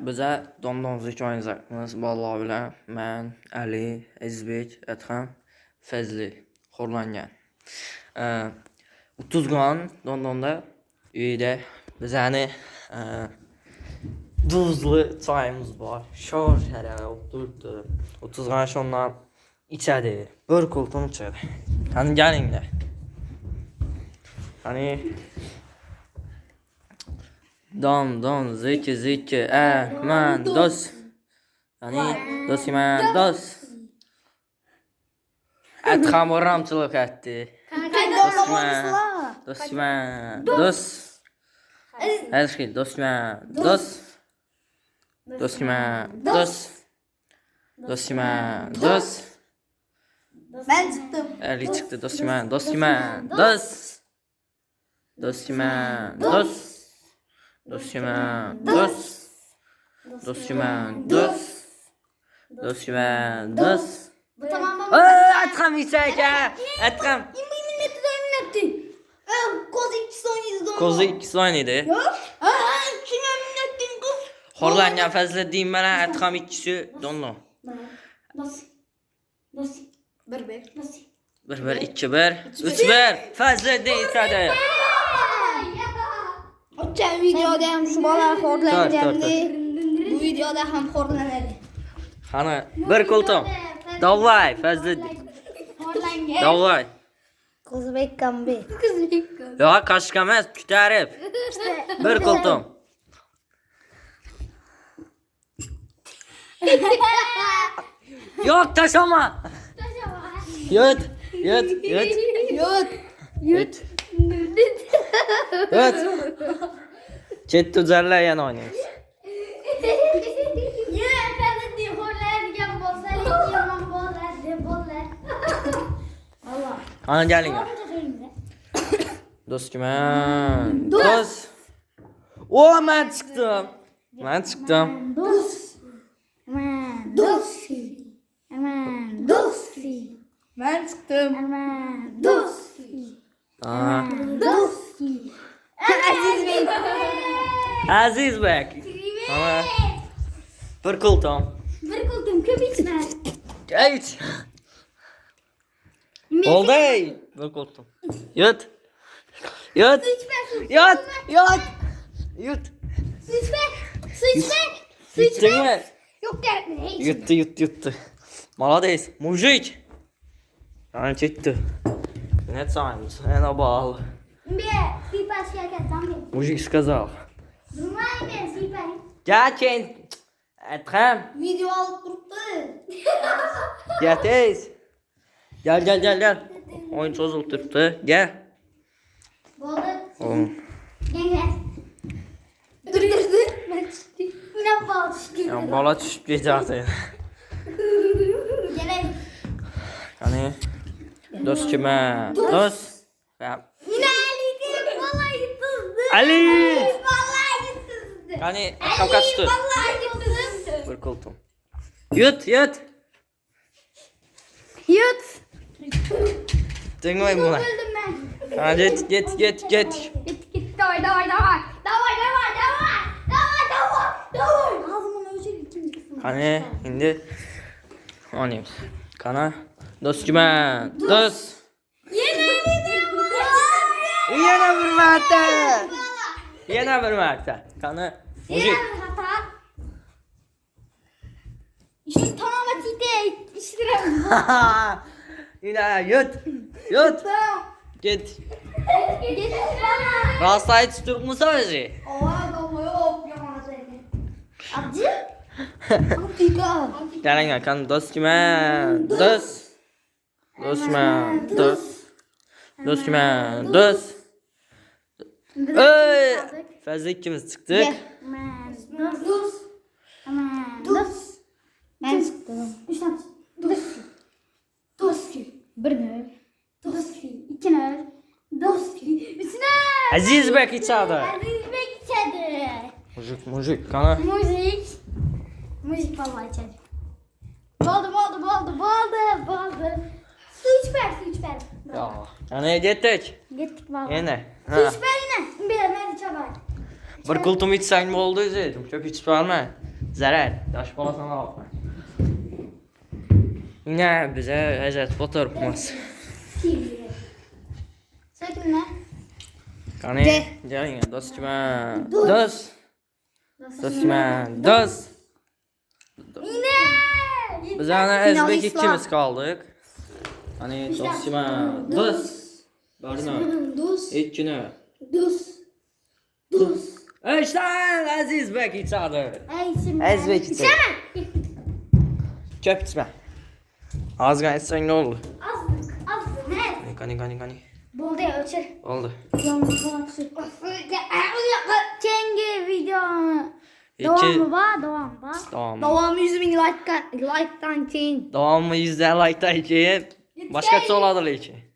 Bizə domdomuz iki oynayacaqmız Vallahi bilə mən, Əli, Əzizbek, Ətxəm, Fəzli, Xorlangan. Ə, 30 qan domdomda üydə bizəni duzlu çayımız var. Şor şərələ oturdu. 30 qan şondan içədi. Bir koltuğun içədi. Hani gəlin də. Hani Dom dom ziki ziki e man dos. Yani dos man dos. Et hamuramçılık etti. Dos man. Dos. Her şey dos man. Dos. Dos man. Dos. Dos. Ben çıktım. Ali çıktı dos man. Dos man. Dos. Dos man. Dos. Dosyaman dos. Dosyaman dos. Bu tamam baba. Aa, Atram içerken. Atram. Yemin etti de yemin etti. Ee, Koz ikisi oynadı. Kozu ikisi oynadı. Yok. Aa, kim yemin ettin kız? Horlangan fazla diyeyim bana Atram ikisi donlu. Nasıl? Nasıl? Bir bir. Nasıl? Bir bir iki bir. Üç bir. Fazla değil hadi. O'tgan videoda Tor, tor, xo'rlangandi. Bu videoda ham xo'rlanadi. Hani bir. Davay fazla. Xo'rlangan. Davay. Qizbek kambi. Qizbek kambi. Ya kaşkamaz kütərib. Bir koltuğum. Yok taşama. Yut. Yut. Yut. Yut. Yut. Yut. Chet tuzarlar bozlar. Allah. Ana gelin ya. Dost kimen? Dost. O ben çıktım. Ben çıktım. Dost. Aman. Dost. Aman. Dost. Ben çıktım. Aman. Dost. Aa. Dost. Aziz Bey. Aziz bek. Ama bir koltuğum. Bir kuldum köp içme. Geç. Oldu ey. Bir koltuğum. Yut. Yut. Su içme. Su Yut. Yut. Yut. Su içme. Su içme. Su Yuttun içme. mu? Yok gelme. Hiç. Yuttu yuttu yuttu. Молодец. Мужик. Yani çıktı. Ne saymış? Она bağlı. Bir. Bir pas gelken tam bir. Mujik сказал. Süper. Gel Etrem. Video alıp. Gel tez. Gel gel gel gel. Oyun çözüldü tuttu. Gel. Balık. Oğlum. Gel gel. Dur dur dur. Ben çıktım. Yine bal çıktı. Ya bala düşüp geçersin. Gel. Yani dost kime? Dost. Ya, Yine Ali'di. Vallahi tuzdu. Ali. Yani kam kaçtı. Vallahi. Bir koltuğum. Yut yut. Yut. Dinleyin bunu. Öldüm ben. Hadi git git git git. Git git davay davay davay. Davay davay davay. Davay davay. Davay. Ağzımın ölçek ikinci kısmı. Hani şimdi oynayayım. Kana dost kime? Dost. Yine Ali'di. Yine bir mertte. Yine bir mertte. Kana hata. İşte tamam Tite. İştirem. Yine yut. Yut. Git. Git bana. Rastayı tutup mu sadece? Oha yaman seni. Acı? Antika. Gelin gel kan dost kime? Dost. Dost kime? Dost. Dost kime? Dost. Ey! Fazla ikimiz çıktık. Aman. Dos. Aman. Dos. Ben çıktım. Üç tane. Dos. Dos. Bir nöl. Dos. İki nöl. Dos. Üç nöl. Aziz bek içeride. Aziz Bey içeri. Mujik mujik kana. Müzik. Müzik vallahi içeri. Boldu boldu boldu boldu boldu. Su iç ver su iç ver. Ya. Yani gittik. Gittik vallahi. Yine. Ha. iç ver yine. Bir de ben içe bak. Bir kultum içsen mi oldu izledim. Çok içip verme. Zarar. Yaş bala sana alma. Yine bize hezet fotoğrafımız. Sökün ne? Kani. Gelin dostuma. Dost. Dost. Dostuma. Dost. Yine. Biz ana Özbek ikimiz kaldık. Hani dostuma. Dost. Barına. Dus. İlk günü. Dus. Dus. İşte Aziz Bek içadı. Ey şimdi. Ezbek içi. İçemem. Çöp içme. Az gayet sen ne oldu? Azdık. Azdık. Ne? Kani kani kani. Buldu ya ölçer. Oldu. Çenge video. Devamı var, devam var. Tamam. Devam 100 bin like like'tan keyin. Devamı yüzde like da için. Başka oladı için.